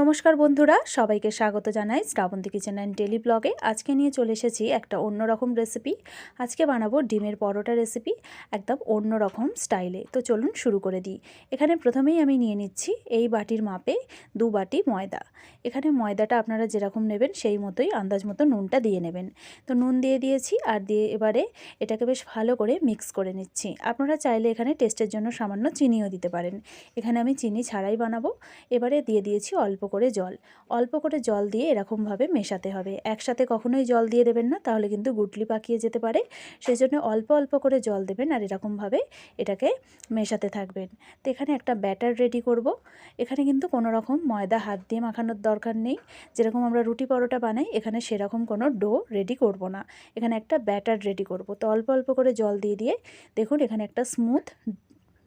নমস্কার বন্ধুরা, সবাইকে স্বাগত জানাই শ্রাবন্তী কিচেন অ্যান্ড ডেলি ব্লগে। আজকে নিয়ে চলে এসেছি একটা অন্যরকম রেসিপি। আজকে বানাবো ডিমের পরোটা রেসিপি, একদম অন্য রকম স্টাইলে। তো চলুন শুরু করে দিই। এখানে প্রথমেই আমি নিয়ে নিচ্ছি এই বাটির মাপে দু বাটি ময়দা। এখানে ময়দাটা আপনারা যেরকম নেবেন সেই মতোই আন্দাজ মতো নুনটা দিয়ে নেবেন। তো নুন দিয়ে দিয়েছি আর দিয়ে এবারে এটাকে বেশ ভালো করে মিক্স করে নিচ্ছি। আপনারা চাইলে এখানে টেস্টের জন্য সামান্য চিনিও দিতে পারেন। এখানে আমি চিনি ছাড়াই বানাবো। এবারে দিয়ে দিয়েছি অল্প করে জল। অল্প করে জল দিয়ে এরকমভাবে মেশাতে হবে। একসাথে কখনোই জল দিয়ে দেবেন না, তাহলে কিন্তু গুটলি পাকিয়ে যেতে পারে। সেই জন্য অল্প অল্প করে জল দেবেন আর এরকমভাবে এটাকে মেশাতে থাকবেন। তো এখানে একটা ব্যাটার রেডি করব। এখানে কিন্তু কোনো রকম ময়দা হাত দিয়ে মাখানোর দরকার নেই। যেরকম আমরা রুটি পরোটা বানাই, এখানে সেরকম কোনো ডো রেডি করব না। এখানে একটা ব্যাটার রেডি করব। তো অল্প অল্প করে জল দিয়ে দিয়ে দেখুন এখানে একটা স্মুথ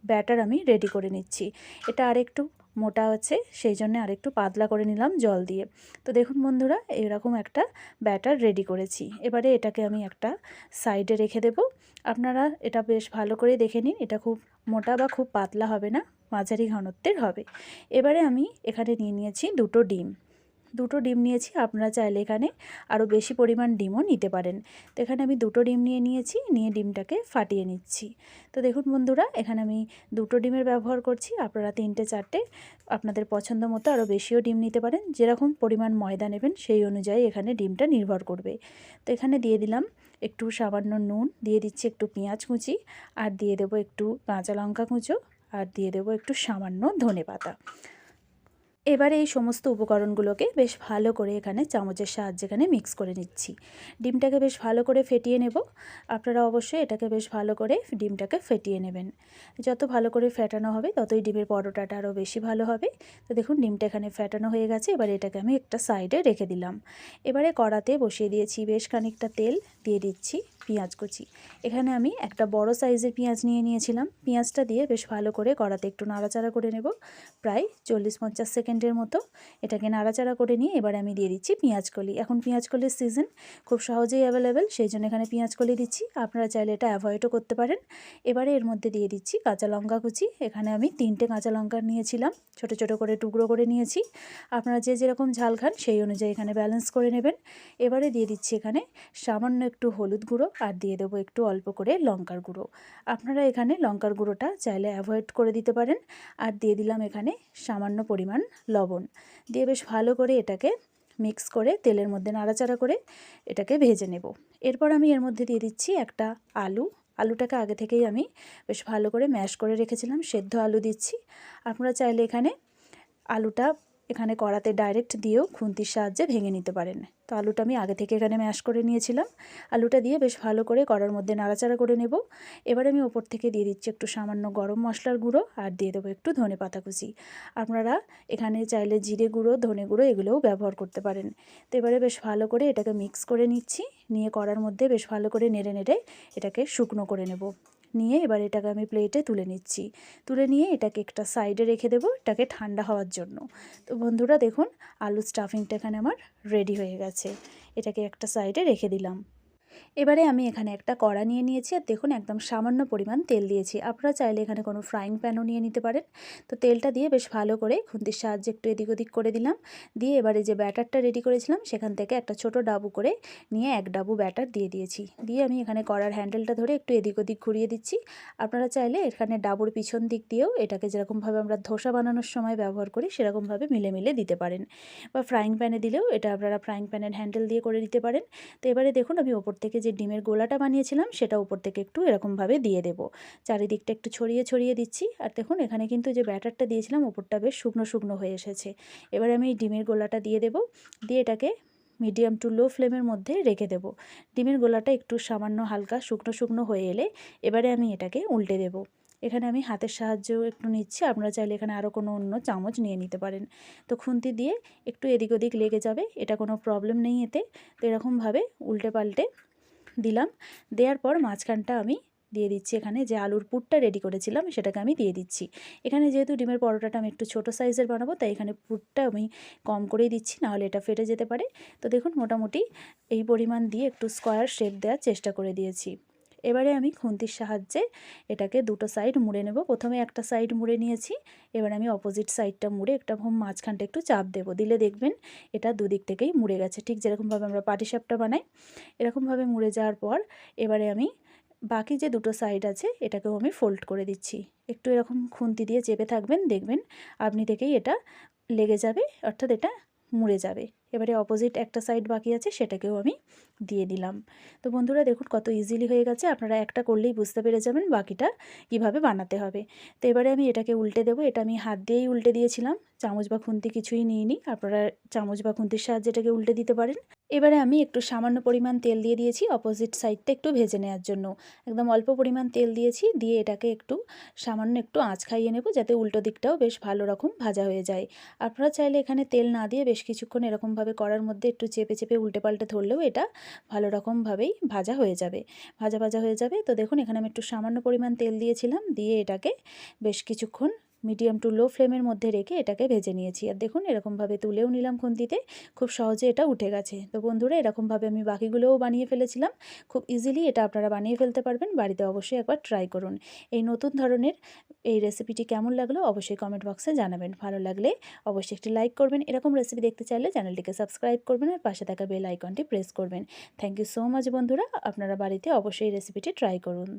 ব্যাটার আমি রেডি করে নিচ্ছি। এটা আরেকটু মোটা আছে, সেই জন্য আরেকটু পাতলা করে নিলাম জল দিয়ে। তো দেখুন বন্ধুরা, এরকম একটা ব্যাটার রেডি করেছি। এবারে এটাকে আমি একটা সাইডে রেখে দেব। আপনারা এটা বেশ ভালো করে দেখে নিন, এটা খুব মোটা বা খুব পাতলা হবে না, মাঝারি ঘনত্বের হবে। এবারে আমি এখানে নিয়ে নিয়েছি দুটো ডিম। দুটো ডিম নিয়েছি, আপনারা চাইলে এখানে আরও বেশি পরিমাণ ডিমও নিতে পারেন। তো এখানে আমি দুটো ডিম নিয়ে নিয়েছি, নিয়ে ডিমটাকে ফাটিয়ে নিচ্ছি। তো দেখুন বন্ধুরা, এখানে আমি দুটো ডিমের ব্যবহার করছি, আপনারা তিনটে, চারটে, আপনাদের পছন্দ মতো আরও বেশিও ডিম নিতে পারেন। যেরকম পরিমাণ ময়দা নেবেন, সেই অনুযায়ী এখানে ডিমটা নির্ভর করবে। তো এখানে দিয়ে দিলাম একটু সামান্য নুন, দিয়ে দিচ্ছি একটু পেঁয়াজ কুচি, আর দিয়ে দেবো একটু কাঁচা লঙ্কা কুচো, আর দিয়ে দেবো একটু সামান্য ধনে পাতা। এবারে এই সমস্ত উপকরণগুলোকে বেশ ভালো করে এখানে চামচের সাহায্যে এখানে মিক্স করে নিচ্ছি। ডিমটাকে বেশ ভালো করে ফেটিয়ে নেব। আপনারা অবশ্যই এটাকে বেশ ভালো করে ডিমটাকে ফেটিয়ে নেবেন। যত ভালো করে ফেটানো হবে, ততই ডিমের পরোটাটা আরও বেশি ভালো হবে। তো দেখুন, ডিমটা এখানে ফেটানো হয়ে গেছে। এবার এটাকে আমি একটা সাইডে রেখে দিলাম। এবারে কড়াতে বসিয়ে দিয়েছি বেশ খানিকটা তেল। দিয়ে দিচ্ছি পেঁয়াজ কুচি। এখানে আমি একটা বড় সাইজের পেঁয়াজ নিয়ে নিয়েছিলাম। পেঁয়াজটা দিয়ে বেশ ভালো করে কড়াতে একটু নাড়াচাড়া করে নেব। প্রায় চল্লিশ পঞ্চাশ সেকেন্ডের মতো। এটাকে নাড়াচাড়া করে নিয়ে এবারে আমি দিয়ে দিচ্ছি পেঁয়াজকলি এখন পেঁয়াজকলির সিজন খুব সহজেই অ্যাভেলেবেল সেই জন্য এখানে পেঁয়াজকলি দিচ্ছি। আপনারা চাইলে এটা অ্যাভয়েডও করতে পারেন। এবারে এর মধ্যে দিয়ে দিচ্ছি কাঁচা লঙ্কা কুচি। এখানে আমি তিনটে কাঁচা লঙ্কা নিয়েছিলাম। ছোট ছোট করে টুকরো করে নিয়েছি। আপনারা যে যেরকম ঝাল খান, সেই অনুযায়ী এখানে ব্যালেন্স করে নেবেন। এবারে দিয়ে দিচ্ছি এখানে সামান্য একটু হলুদ গুঁড়ো আর দিয়ে দেবো একটু অল্প করে লঙ্কার গুঁড়ো। আপনারা এখানে লঙ্কার গুঁড়োটা চাইলে অ্যাভয়েড করে দিতে পারেন। আর দিয়ে দিলাম এখানে সামান্য পরিমাণ লবণ দিয়ে বেশ ভালো করে এটাকে মিক্স করে তেলের মধ্যে নাড়াচাড়া করে এটাকে ভেজে নেব। এরপর আমি এর মধ্যে দিয়ে দিচ্ছি একটা আলু। আলুটাকে আগে থেকেই আমি বেশ ভালো করে ম্যাশ করে রেখেছিলাম, সেদ্ধ আলু দিচ্ছি। আপনারা চাইলে এখানে আলুটা এখানে কড়াতে ডাইরেক্ট দিয়েও খুন্তির সাহায্যে ভেঙে নিতে পারেন। তো আলুটা আমি আগে থেকে এখানে ম্যাশ করে নিয়েছিলাম। আলুটা দিয়ে বেশ ভালো করে কড়ার মধ্যে নাড়াচাড়া করে নেব। এবার আমি ওপর থেকে দিয়ে দিচ্ছি একটু সামান্য গরম মশলার গুঁড়ো আর দিয়ে দেবো একটু ধনে পাতা কুচি। আপনারা এখানে চাইলে জিরে গুঁড়ো, ধনে গুঁড়ো এগুলোও ব্যবহার করতে পারেন। তো এবারে বেশ ভালো করে এটাকে মিক্স করে নিচ্ছি। নিয়ে কড়ার মধ্যে বেশ ভালো করে নেড়ে নেড়ে এটাকে শুকনো করে নেব। নিয়ে এবার এটাকে আমি প্লেটে তুলে নিচ্ছি। তুলে নিয়ে এটাকে একটা সাইডে রেখে দেবো এটাকে ঠান্ডা হওয়ার জন্য। তো বন্ধুরা দেখুন আলু স্টাফিংটা এখানে আমার রেডি হয়ে গেছে। এটাকে একটা সাইডে রেখে দিলাম। এবারে আমি এখানে একটা কড়া নিয়ে নিয়েছি আর দেখুন একদম সামান্য পরিমাণ তেল দিয়েছি। আপনারা চাইলে এখানে কোনো ফ্রাইং প্যানও নিয়ে নিতে পারেন। তো তেলটা দিয়ে বেশ ভালো করে খুন্তির সাহায্যে একটু এদিক ওদিক করে দিলাম। দিয়ে এবারে যে ব্যাটারটা রেডি করেছিলাম, সেখান থেকে একটা ছোট ডাবু করে নিয়ে এক ডাবু ব্যাটার দিয়ে দিয়েছি। দিয়ে আমি এখানে কড়ার হ্যান্ডেলটা ধরে একটু এদিক ওদিক ঘুরিয়ে দিচ্ছি। আপনারা চাইলে এখানে ডাবুর পিছন দিক দিয়েও এটাকে যেরকমভাবে আমরা ধোসা বানানোর সময় ব্যবহার করি, সেরকমভাবে মিলে মিলে দিতে পারেন। বা ফ্রাইং প্যানে দিলেও এটা আপনারা ফ্রাইং প্যানের হ্যান্ডেল দিয়ে করে দিতে পারেন। তো এবারে দেখুন আমি ওপর থেকে যে ডিমের গোলাটা বানিয়েছিলাম, সেটা উপর থেকে একটু এরকমভাবে দিয়ে দেবো। চারিদিকটা একটু ছড়িয়ে ছড়িয়ে দিচ্ছি। আর দেখুন, এখানে কিন্তু যে ব্যাটারটা দিয়েছিলাম, ওপরটা বেশ শুকনো শুকনো হয়ে এসেছে। এবার আমি ডিমের গোলাটা দিয়ে দেবো। দিয়ে এটাকে মিডিয়াম টু লো ফ্লেমের মধ্যে রেখে দেব। ডিমের গোলাটা একটু সামান্য হালকা শুকনো শুকনো হয়ে এলে এবারে আমি এটাকে উল্টে দেব। এখানে আমি হাতের সাহায্যেও একটু নিচ্ছি। আপনারা চাইলে এখানে আরও কোনো অন্য চামচ নিয়ে নিতে পারেন। তো খুন্তি দিয়ে একটু এদিক ওদিক লেগে যাবে, এটা কোনো প্রবলেম নেই এতে। তো এরকমভাবে উল্টে পাল্টে দিলাম। দেওয়ার পর মাঝখানটা আমি দিয়ে দিচ্ছি এখানে। যে আলুর পুরটা রেডি করেছিলাম, সেটাকে আমি দিয়ে দিচ্ছি। এখানে যেহেতু ডিমের পরোটাটা আমি একটু ছোটো সাইজের বানাবো, তাই এখানে পুরটা আমি কম করেই দিচ্ছি, নাহলে এটা ফেটে যেতে পারে। তো দেখুন, মোটামুটি এই পরিমাণ দিয়ে একটু স্কোয়ার শেপ দেওয়ার চেষ্টা করে দিয়েছি। এবারে আমি খুন্তির সাহায্যে এটাকে দুটো সাইড মুড়ে নেব। প্রথমে একটা সাইড মুড়ে নিয়েছি, এবার আমি অপোজিট সাইডটা মুড়ে একটা মাঝখানটা একটু চাপ দেবো। দিলে দেখবেন এটা দুদিক থেকেই মুড়ে গেছে। ঠিক যেরকমভাবে আমরা পাটিসাপটা বানাই, এরকমভাবে মুড়ে যাওয়ার পর এবারে আমি বাকি যে দুটো সাইড আছে, এটাকেও আমি ফোল্ড করে দিচ্ছি। একটু এরকম খুন্তি দিয়ে চেপে থাকবেন, দেখবেন আপনি থেকেই এটা লেগে যাবে। অর্থাৎ এটা মুড়ে যাবে। এবারে অপোজিট একটা সাইড বাকি আছে, সেটাকেও আমি দিয়ে দিলাম। তো বন্ধুরা, দেখুন কত ইজিলি হয়ে গেছে। আপনারা একটা করলেই বুঝতে পেরে যাবেন বাকিটা কীভাবে বানাতে হবে। তো এবারে আমি এটাকে উল্টে দেবো। এটা আমি হাত দিয়েই উল্টে দিয়েছিলাম। চামচ বা খুন্তি কিছুই নিইনি। আপনারা চামচ বা খুন্তির সাহায্যে এটাকে উল্টে দিতে পারেন। এবারে আমি একটু সামান্য পরিমাণ তেল দিয়ে দিয়েছি অপোজিট সাইডটা একটু ভেজে নেওয়ার জন্য। একদম অল্প পরিমাণ তেল দিয়েছি, দিয়ে এটাকে একটু সামান্য একটু আঁচ খাইয়ে নেব যাতে উল্টো দিকটাও বেশ ভালো রকম ভাজা হয়ে যায়। আপনারা চাইলে এখানে তেল না দিয়ে বেশ কিছুক্ষণ এরকমভাবে করার মধ্যে একটু চেপে চেপে উল্টে পাল্টে ধরলেও এটা ভালো রকমভাবেই ভাজা হয়ে যাবে। ভাজা ভাজা হয়ে যাবে। তো দেখুন, এখানে আমি একটু সামান্য পরিমাণ তেল দিয়েছিলাম, দিয়ে এটাকে বেশ কিছুক্ষণ মিডিয়াম টু লো ফ্লেমের মধ্যে রেখে এটাকে ভেজে নিয়েছি। আর দেখুন, এরকমভাবে তুলেও নিলাম খুন্তিতে, খুব সহজে এটা উঠে গেছে। তো বন্ধুরা, এরকমভাবে আমি বাকিগুলোও বানিয়ে ফেলেছিলাম। খুব ইজিলি এটা আপনারা বানিয়ে ফেলতে পারবেন, বাড়িতে অবশ্যই একবার ট্রাই করুন। এই নতুন ধরনের এই রেসিপিটি কেমন লাগল অবশ্যই কমেন্ট বক্সে জানাবেন। ভালো লাগলে অবশ্যই একটি লাইক করবেন। এরকম রেসিপি দেখতে চাইলে চ্যানেলটিকে সাবস্ক্রাইব করবেন আর পাশে থাকা বেল আইকনটি প্রেস করবেন। থ্যাংক ইউ সো মাচ বন্ধুরা, আপনারা বাড়িতে অবশ্যই রেসিপিটি ট্রাই করুন।